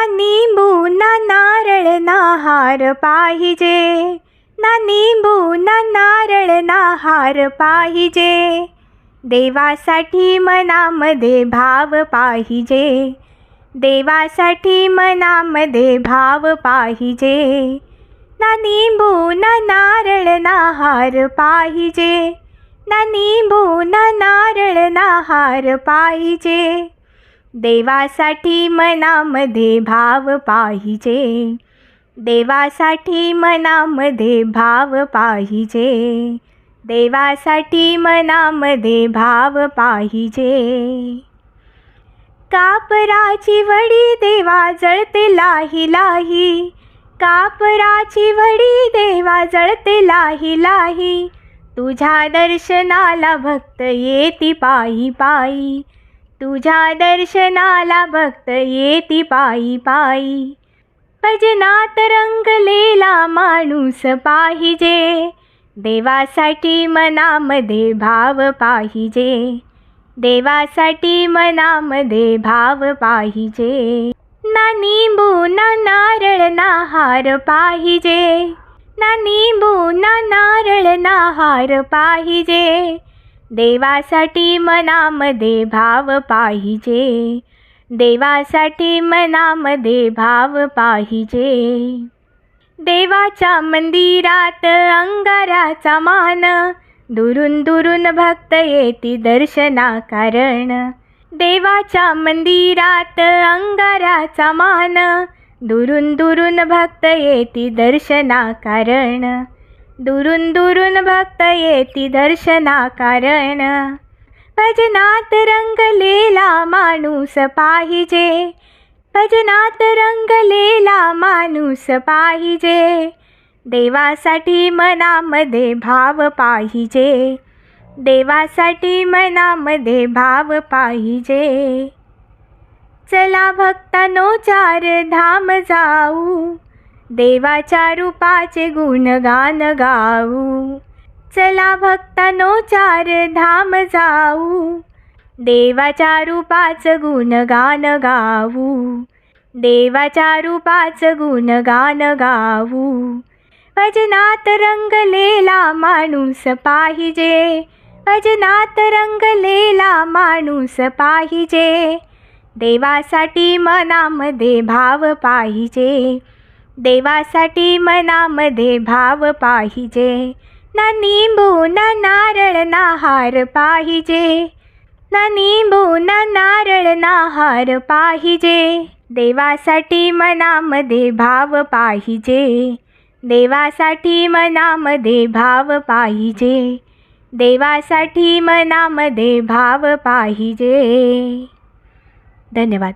ना निंबू ना नारळ ना हार पाहिजे ना निंबू ना नारळ ना हार पाहिजे देवासाठी मनामध्ये भाव पाहिजे देवासाठी मनामध्ये भाव पाहिजे ना निंबू ना नारळ ना हार पाहिजे ना निंबू ना नारळ ना हार पाहिजे देवासाठी मनामध्ये भाव पाहिजे. देवासाठी मनामध्ये भाव पाहिजे. देवासाठी मनामध्ये भाव पाहिजे. कापराची वडी देवा जळते लाही लाही. कापराची वडी देवा जळते लाही लाही. तुझ्या दर्शनाला भक्त येती पायी पायी. तुझ्या दर्शनाला भक्त येती पायी पायी. भजनात रंगलेला माणूस पाहिजे. देवासाठी मनामध्ये भाव पाहिजे. देवासाठी मनामध्ये भाव पाहिजे. ना निंबू ना नारळ ना हार पाहिजे. ना निंबू ना नारळ ना हार पाहिजे. देवासाठी मनामध्ये भाव पाहिजे. देवासाठी मनामध्ये भाव पाहिजे. देवाच्या मंदिरात अंगाराचा मान दुरून दुरून भक्त येती दर्शना कारण देवाच्या मंदिरात अंगाराचा मान दुरून दुरून भक्त येती दर्शना कारण दुरून दुरून भक्त येती दर्शना कारण. भजनात रंगलेला माणूस पाहिजे. भजनात रंगलेला माणूस पाहिजे. देवासाठी मनामध्ये भाव पाहिजे. देवासाठी मनामध्ये भाव पाहिजे. चला भक्तानो चार धाम जाऊ. देवाच्या रूपाचे गुणगान गाऊ. चला भक्तानो चार धाम जाऊ. देवाच्या रूपाचं गुणगान गाऊ. देवाच्या रूपाचं गुणगान गाऊ. भजनात रंगलेला माणूस पाहिजे. भजनात रंगलेला माणूस पाहिजे. देवासाठी मनामध्ये भाव पाहिजे. देवासाठी मनामध्ये भाव पाहिजे. ना निंबू ना नारळ ना हार पाहिजे. ना निंबू ना नारळ ना हार पाहिजे. देवासाठी मनामध्ये भाव पाहिजे. देवासाठी मनामध्ये भाव पाहिजे. देवासाठी मनामध्ये भाव पाहिजे. धन्यवाद.